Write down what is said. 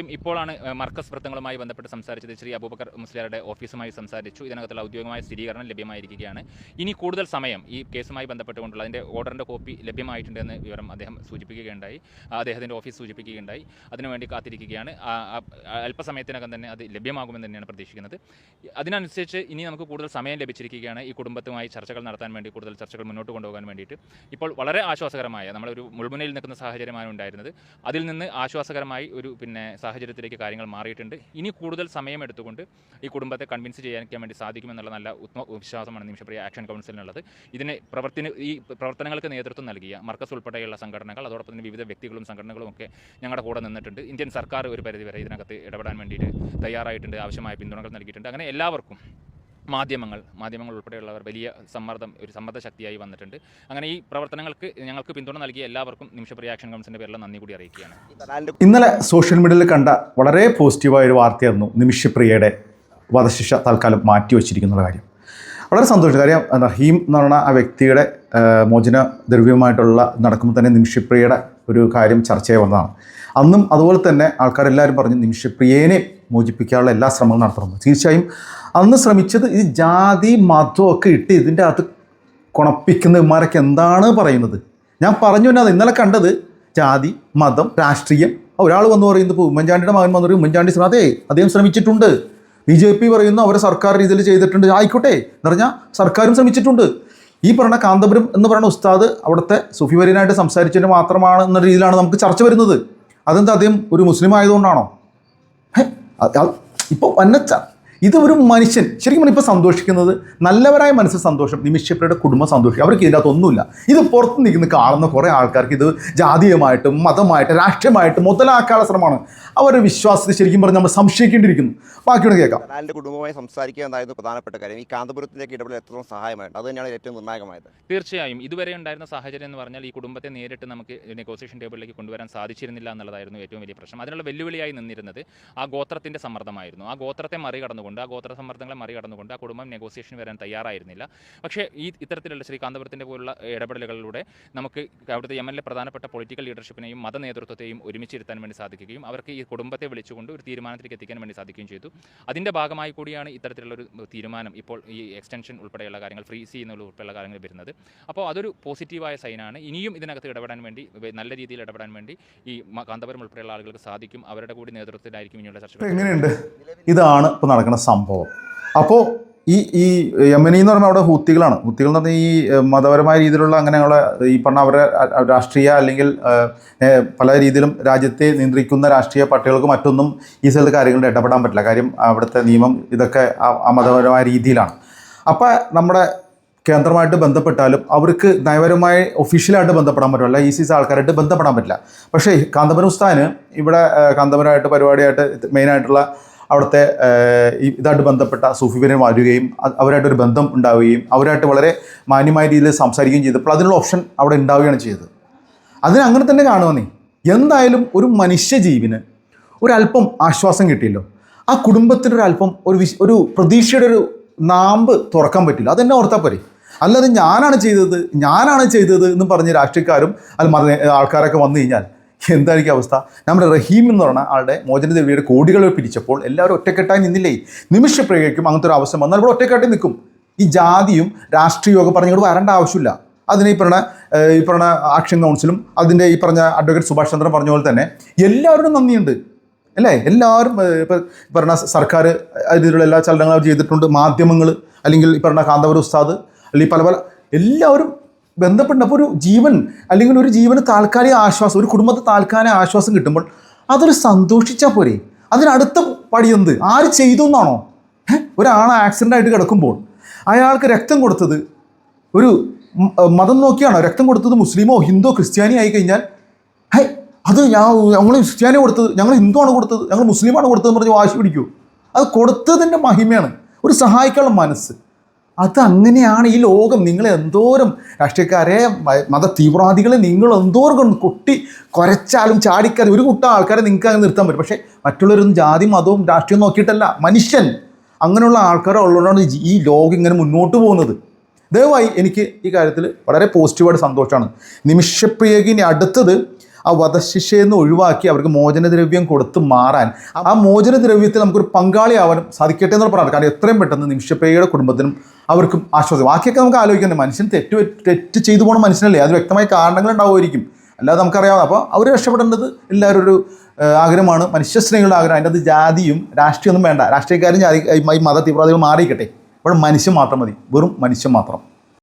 തീർച്ചയായും ഇപ്പോഴാണ് മർക്കസ് വൃത്തങ്ങളുമായി ബന്ധപ്പെട്ട് സംസാരിച്ചത് ശ്രീ അബൂബക്കർ മുസ്ലിയാരുടെ ഓഫീസുമായി സംസാരിച്ചു. ഇതിനകത്തുള്ള ഔദ്യോഗികമായ സ്ഥിരീകരണം ലഭ്യമായിരിക്കുകയാണ്. ഇനി കൂടുതൽ സമയം ഈ കേസുമായി ബന്ധപ്പെട്ടുകൊണ്ടുള്ള അതിന്റെ ഓർഡറിന്റെ കോപ്പി ലഭ്യമായിട്ടുണ്ടെന്ന് വിവരം അദ്ദേഹം സൂചിപ്പിക്കുകയുണ്ടായി. അദ്ദേഹത്തിന്റെ ഓഫീസ് സൂചിപ്പിക്കുകയുണ്ടായി. അതിനുവേണ്ടി കാത്തിരിക്കുകയാണ്. അല്പസമയത്തിനകം തന്നെ അത് ലഭ്യമാകുമെന്ന് തന്നെയാണ് പ്രതീക്ഷിക്കുന്നത്. അതിനനുസരിച്ച് ഇനി നമുക്ക് കൂടുതൽ സമയം ലഭിച്ചിരിക്കുകയാണ് ഈ കുടുംബത്തുമായി ചർച്ചകൾ നടത്താൻ വേണ്ടി കൂടുതൽ ചർച്ചകൾ മുന്നോട്ട് കൊണ്ടുപോകാൻ വേണ്ടിയിട്ട്. ഇപ്പോൾ വളരെ ആശ്വാസകരമായ നമ്മളൊരു മുൾമുനയിൽ നിൽക്കുന്ന സാഹചര്യമാണ് ഉണ്ടായിരുന്നത്. അതിൽ നിന്ന് ആശ്വാസകരമായി ഒരു പിന്നെ സാഹചര്യത്തിലേക്ക് കാര്യങ്ങൾ മാറിയിട്ടുണ്ട്. ഇനി കൂടുതൽ സമയം എടുത്തുകൊണ്ട് ഈ കുടുംബത്തെ കൺവിൻസ് ചെയ്യാൻ വേണ്ടി സാധിക്കുമെന്നുള്ള നല്ല ഉത്മ വിശ്വാസമാണ് നിമിഷപ്രിയ ആക്ഷൻ കൗൺസിലിനുള്ളത് ഇതിന് പ്രവർത്തന ഈ പ്രവർത്തനങ്ങൾക്ക് നേതൃത്വം നൽകിയ മർക്കസ് ഉൾപ്പെടെയുള്ള സംഘടനകൾ അതോടൊപ്പം തന്നെ വിവിധ വ്യക്തികളും സംഘടനകളും ഒക്കെ ഞങ്ങളുടെ കൂടെ നിന്നിട്ടുണ്ട്. ഇന്ത്യൻ സർക്കാർ ഒരു പരിധിവരെ ഇതിനകത്ത് ഇടപെടാൻ വേണ്ടിയിട്ട് തയ്യാറായിട്ടുണ്ട്. ആവശ്യമായ പിന്തുണകൾ നൽകിയിട്ടുണ്ട്. അങ്ങനെ എല്ലാവർക്കും മാധ്യമങ്ങൾ മാധ്യമങ്ങൾ ഉൾപ്പെടെയുള്ളവർ വലിയ സമ്മർദ്ദം ഒരു സമ്മർദ്ദ ശക്തിയായി വന്നിട്ടുണ്ട്. അങ്ങനെ ഈ പ്രവർത്തനങ്ങൾക്ക് ഞങ്ങൾക്ക് പിന്തുണ നൽകിയ എല്ലാവർക്കും നിമിഷപ്രിയ ആക്ഷൻ കൗൺസിലിന്റെ പേരിൽ നന്ദി കൂടി അറിയിക്കുകയാണ്. ഇന്നലെ സോഷ്യൽ മീഡിയയിൽ കണ്ട വളരെ പോസിറ്റീവായ ഒരു വാർത്തയായിരുന്നു നിമിഷപ്രിയയുടെ വധശിക്ഷ തൽക്കാലം മാറ്റിവെച്ചിരിക്കുന്ന കാര്യം. വളരെ സന്തോഷം കാര്യം റഹീം എന്ന് പറഞ്ഞ ആ വ്യക്തിയുടെ മോചന ദ്രവ്യമായിട്ടുള്ള നടക്കുമ്പോൾ തന്നെ നിമിഷപ്രിയയുടെ ഒരു കാര്യം ചർച്ചയായി വന്നതാണ്. അന്നും അതുപോലെ തന്നെ ആൾക്കാരെല്ലാവരും പറഞ്ഞു നിമിഷപ്രിയേനെ മോചിപ്പിക്കാനുള്ള എല്ലാ ശ്രമങ്ങളും നടത്തണം തീർച്ചയായും അന്ന് ശ്രമിച്ചത് ഈ ജാതി മതവും ഒക്കെ ഇട്ട് ഇതിന്റെ അകത്ത് കുണപ്പിക്കുന്ന ഇമാരൊക്കെ എന്താണ് പറയുന്നത്? ഞാൻ പറഞ്ഞു തന്നെ ഇന്നലെ കണ്ടത് ജാതി മതം രാഷ്ട്രീയം. ഒരാൾ വന്ന് പറയുന്നത് ഇപ്പോൾ ഉമ്മൻചാണ്ടിയുടെ മകൻ വന്നു ഉമ്മൻചാണ്ടി അതെ അദ്ദേഹം ശ്രമിച്ചിട്ടുണ്ട്. ബി ജെ പി പറയുന്നു അവരെ സർക്കാർ രീതിയിൽ ചെയ്തിട്ടുണ്ട്. ആയിക്കോട്ടെ എന്ന് പറഞ്ഞാൽ സർക്കാരും ശ്രമിച്ചിട്ടുണ്ട്. ഈ പറഞ്ഞ കാന്തപുരം എന്ന് പറയുന്ന ഉസ്താദ് അവിടുത്തെ സുഫിവര്യനായിട്ട് സംസാരിച്ചതിന് മാത്രമാണ് എന്ന രീതിയിലാണ് നമുക്ക് ചർച്ച വരുന്നത്. അതെന്താ അദ്ദേഹം ഒരു മുസ്ലിം ആയതുകൊണ്ടാണോ? ഇപ്പോൾ വന്നച്ച ഇത് ഒരു മനുഷ്യൻ ശരിക്കും ഇപ്പോൾ സന്തോഷിക്കുന്നത് നല്ലവരായ മനസ്സ് സന്തോഷം നിമിഷപ്രിയുടെ കുടുംബം സന്തോഷിക്കും. അവർക്ക് ഇതിനകത്ത് ഒന്നുമില്ല. ഇത് പുറത്ത് നിൽക്കുന്ന കാണുന്ന കുറേ ആൾക്കാർക്ക് ഇത് ജാതീയമായിട്ടും മതമായിട്ട് രാഷ്ട്രീയമായിട്ടും മുതലാക്കാനുള്ള ശ്രമമാണ്. അവരുടെ വിശ്വാസത്തെ ശരിക്കും പറഞ്ഞ് നമ്മൾ സംശയിക്കേണ്ടിയിരിക്കുന്നു. ബാക്കിയോട് കേൾക്കാം. തലാലിന്റെ കുടുംബമായി സംസാരിക്കുക എന്നായിരുന്നു പ്രധാനപ്പെട്ട കാര്യം. ഈ കാന്തപുരത്തിലേക്ക് ഇടപെടൽ എത്രത്തോളം സഹായമായിട്ട് അത് തന്നെയാണ് ഏറ്റവും നിർണായകമായത്. തീർച്ചയായും. ഇതുവരെ ഉണ്ടായിരുന്ന സാഹചര്യം എന്ന് പറഞ്ഞാൽ ഈ കുടുംബത്തെ നേരിട്ട് നമുക്ക് നെഗോസിയേഷൻ ടേബിളിലേക്ക് കൊണ്ടുവരാൻ സാധിച്ചിരുന്നില്ല എന്നുള്ളതായിരുന്നു ഏറ്റവും വലിയ പ്രശ്നം. അതിനുള്ള വെല്ലുവിളിയായി നിന്നിരുന്നത് ആ ഗോത്രത്തിന്റെ സമ്മർദ്ദമായിരുന്നു. ആ ഗോത്രത്തെ മറികടന്നുകൊണ്ട് ആ ഗോത്ര സമ്മർദ്ദങ്ങളെ മറികടന്നുകൊണ്ട് ആ കുടുംബം നെഗോസിയേഷൻ വരാൻ തയ്യാറായിരുന്നില്ല. പക്ഷേ ഈ ഇത്തരത്തിലുള്ള ശ്രീ കാന്തപുരത്തിന്റെ പോലുള്ള ഇടപെടലുകളിലൂടെ നമുക്ക് അവിടുത്തെ യമനിലെ പ്രധാനപ്പെട്ട പൊളിറ്റിക്കൽ ലീഡർഷിപ്പിനെയും മത നേതൃത്വത്തെയും ഒരുമിച്ചിരുത്താൻ വേണ്ടി സാധിക്കുകയും അവർക്ക് ഈ കുടുംബത്തെ വിളിച്ചുകൊണ്ട് ഒരു തീരുമാനത്തിലേക്ക് എത്തിക്കാൻ വേണ്ടി സാധിക്കുകയും ചെയ്തു. അതിന്റെ ഭാഗമായി കൂടിയാണ് ഇത്തരത്തിലുള്ള ഒരു തീരുമാനം ഇപ്പോൾ ഈ എക്സ്റ്റൻഷൻ ഉൾപ്പെടെയുള്ള കാര്യങ്ങൾ ഫ്രീസ് ചെയ്യുന്ന ഉൾപ്പെടെയുള്ള കാര്യങ്ങൾ വരുന്നത്. അപ്പോൾ അതൊരു പോസിറ്റീവായ സൈനാണ് ഇനിയും ഇതിനകത്ത് ഇടപെടാൻ വേണ്ടി നല്ല രീതിയിൽ ഇടപെടാൻ വേണ്ടി ഈ കാന്തപുരം ഉൾപ്പെടെയുള്ള ആളുകൾക്ക് സാധിക്കും. അവരുടെ കൂടി നേതൃത്വത്തിലായിരിക്കും ഇനിയുള്ള ചർച്ച എങ്ങനെയുണ്ട്? ഇതാണ് ഇപ്പോൾ നടക്കുന്ന സംഭവം. അപ്പോൾ ഈ ഈ യമനി എന്ന് പറഞ്ഞാൽ അവിടെ ഹൂത്തികളാണ്. ഹൂത്തികൾ എന്ന് പറഞ്ഞാൽ ഈ മതപരമായ രീതിയിലുള്ള അങ്ങനെയുള്ള ഈ പറഞ്ഞ അവരുടെ രാഷ്ട്രീയ അല്ലെങ്കിൽ പല രീതിയിലും രാജ്യത്തെ നിയന്ത്രിക്കുന്ന രാഷ്ട്രീയ പാർട്ടികൾക്ക് മറ്റൊന്നും ഈ സ്ഥലത്ത് കാര്യങ്ങളിൽ ഇടപെടാൻ പറ്റില്ല. കാര്യം അവിടുത്തെ നിയമം ഇതൊക്കെ ആ- മതപരമായ രീതിയിലാണ്. അപ്പോൾ നമ്മുടെ കേന്ദ്രമായിട്ട് ബന്ധപ്പെട്ടാലും അവർക്ക് നയപരമായി ഒഫീഷ്യലായിട്ട് ബന്ധപ്പെടാൻ പറ്റില്ല. ഈ സി ആൾക്കാരായിട്ട് ബന്ധപ്പെടാൻ പറ്റില്ല. പക്ഷേ കാന്തപുരം ഉസ്താന് ഇവിടെ കാന്തപുരമായിട്ട് പരിപാടിയായിട്ട് മെയിനായിട്ടുള്ള അവിടുത്തെ ഇതായിട്ട് ബന്ധപ്പെട്ട സൂഫിബിനെ വരികയും അവരായിട്ടൊരു ബന്ധം ഉണ്ടാവുകയും അവരായിട്ട് വളരെ മാന്യമായ രീതിയിൽ സംസാരിക്കുകയും ചെയ്തപ്പോൾ അതിനുള്ള ഓപ്ഷൻ അവിടെ ഉണ്ടാവുകയാണ് ചെയ്തത്. അതിന് അങ്ങനെ തന്നെ കാണുവാന്നേ എന്തായാലും ഒരു മനുഷ്യജീവിന് ഒരല്പം ആശ്വാസം കിട്ടിയല്ലോ. ആ കുടുംബത്തിന് ഒരു വിശ് ഒരു പ്രതീക്ഷയുടെ ഒരു നാമ്പ് തുറക്കാൻ പറ്റില്ല. അതെന്നെ ഓർത്താൽ പോരെ. അല്ലാതെ ഞാനാണ് ചെയ്തത് ഞാനാണ് ചെയ്തത് എന്ന് പറഞ്ഞ് രാഷ്ട്രീയക്കാരും അല്ല ആൾക്കാരൊക്കെ വന്നു കഴിഞ്ഞാൽ എന്തായിരിക്കും അവസ്ഥ? നമ്മുടെ റഹീം എന്ന് പറഞ്ഞ ആളുടെ മോചന ദേവിയുടെ കോടികൾ പിരിച്ചപ്പോൾ എല്ലാവരും ഒറ്റക്കെട്ടായി നിന്നില്ലേ? നിമിഷപ്രയോഗയ്ക്കും അങ്ങനത്തെ ഒരു അവസ്ഥ വന്നാൽ ഇവിടെ ഒറ്റക്കെട്ടായി നിൽക്കും. ഈ ജാതിയും പറഞ്ഞു പറഞ്ഞുകൊണ്ട് വരേണ്ട ആവശ്യമില്ല. അതിന് ഈ പറഞ്ഞ ഈ പറഞ്ഞ ആക്ഷൻ കൗൺസിലും അതിന്റെ ഈ പറഞ്ഞ അഡ്വക്കേറ്റ് സുഭാഷ് ചന്ദ്രൻ പറഞ്ഞ പോലെ തന്നെ എല്ലാവരും നന്ദിയുണ്ട്. അല്ലേ? എല്ലാവരും ഇപ്പം പറഞ്ഞ സർക്കാർ അതിലുള്ള എല്ലാ ചലനങ്ങളും ചെയ്തിട്ടുണ്ട്. മാധ്യമങ്ങൾ അല്ലെങ്കിൽ ഈ പറഞ്ഞ കാന്തപുര ഉസ്താദ് അല്ലെങ്കിൽ പല പല എല്ലാവരും ബന്ധപ്പെട്ടുണ്ട് അപ്പോൾ ഒരു ജീവൻ അല്ലെങ്കിൽ ഒരു ജീവന് താൽക്കാലിക ആശ്വാസം ഒരു കുടുംബത്തെ താൽക്കാലിക ആശ്വാസം കിട്ടുമ്പോൾ അതൊരു സന്തോഷിച്ചാൽ പോരെ. അതിനടുത്ത പടി എന്ത്? ആര് ചെയ്തു എന്നാണോ? ഒരാൾ ആക്സിഡന്റ് ആയിട്ട് കിടക്കുമ്പോൾ അയാൾക്ക് രക്തം കൊടുത്തത് ഒരു മതം നോക്കിയാണോ? രക്തം കൊടുത്തത് മുസ്ലിമോ ഹിന്ദുവോ ക്രിസ്ത്യാനി ആയി കഴിഞ്ഞാൽ ഹൈ? അത് ഞാൻ ഞങ്ങൾ ക്രിസ്ത്യാനി കൊടുത്തത്? ഞങ്ങൾ ഹിന്ദുവാണ് കൊടുത്തത്? ഞങ്ങൾ മുസ്ലിമാണ് കൊടുത്തതെന്ന് പറഞ്ഞ് വാശി പിടിക്കൂ. അത് കൊടുത്തതിന്റെ മഹിമയാണ്. ഒരു സഹായിക്കാനുള്ള മനസ്സ്. അത് അങ്ങനെയാണ് ഈ ലോകം. നിങ്ങൾ എന്തോരം രാഷ്ട്രീയക്കാരെ മത തീവ്രവാദികളെ നിങ്ങൾ എന്തോരം കൊട്ടി കുരച്ചാലും ചാടിക്കാതെ ഒരു കൂട്ടം ആൾക്കാരെ നിങ്ങൾക്ക് അങ്ങനെ നിർത്താൻ പറ്റും. പക്ഷേ മറ്റുള്ളവരൊന്നും ജാതി മതവും രാഷ്ട്രീയവും നോക്കിയിട്ടല്ല. മനുഷ്യൻ അങ്ങനെയുള്ള ആൾക്കാരെ ഉള്ളതുകൊണ്ടാണ് ഈ ലോകം ഇങ്ങനെ മുന്നോട്ട് പോകുന്നത്. ദയവായി എനിക്ക് ഈ കാര്യത്തിൽ വളരെ പോസിറ്റീവായിട്ട് സന്തോഷമാണ്. നിമിഷപ്രിയക്ക് അടുത്തത് ആ വധശിക്ഷയിൽ നിന്ന് ഒഴിവാക്കി അവർക്ക് മോചനദ്രവ്യം കൊടുത്ത് മാറാൻ. ആ മോചനദ്രവ്യത്തിൽ നമുക്കൊരു പങ്കാളിയാവാനും സാധിക്കട്ടെ എന്ന് പറയാം കാരണം എത്രയും പെട്ടെന്ന് നിമിഷപ്രിയയുടെ കുടുംബത്തിനും അവർക്കും ആശ്വാസം. ബാക്കിയൊക്കെ നമുക്ക് ആലോചിക്കണ്ടേ മനുഷ്യൻ തെറ്റ് തെറ്റ് ചെയ്തു പോകുന്ന മനുഷ്യനല്ലേ? അത് വ്യക്തമായ കാരണങ്ങൾ ഉണ്ടാവുമായിരിക്കും. അല്ലാതെ നമുക്കറിയാം അപ്പോൾ അവർ രക്ഷപ്പെടേണ്ടത് എല്ലാവരും ഒരു ആഗ്രഹമാണ്. മനുഷ്യസ്നേഹികളുടെ ആഗ്രഹം. അതിന്റെ അത് ജാതിയും രാഷ്ട്രീയമൊന്നും വേണ്ട. രാഷ്ട്രീയക്കാരും ജാതി മത തീവ്രവാദികൾ മാറിയിക്കട്ടെ. അപ്പോൾ മനുഷ്യൻ മാത്രം മതി. വെറും മനുഷ്യൻ മാത്രം.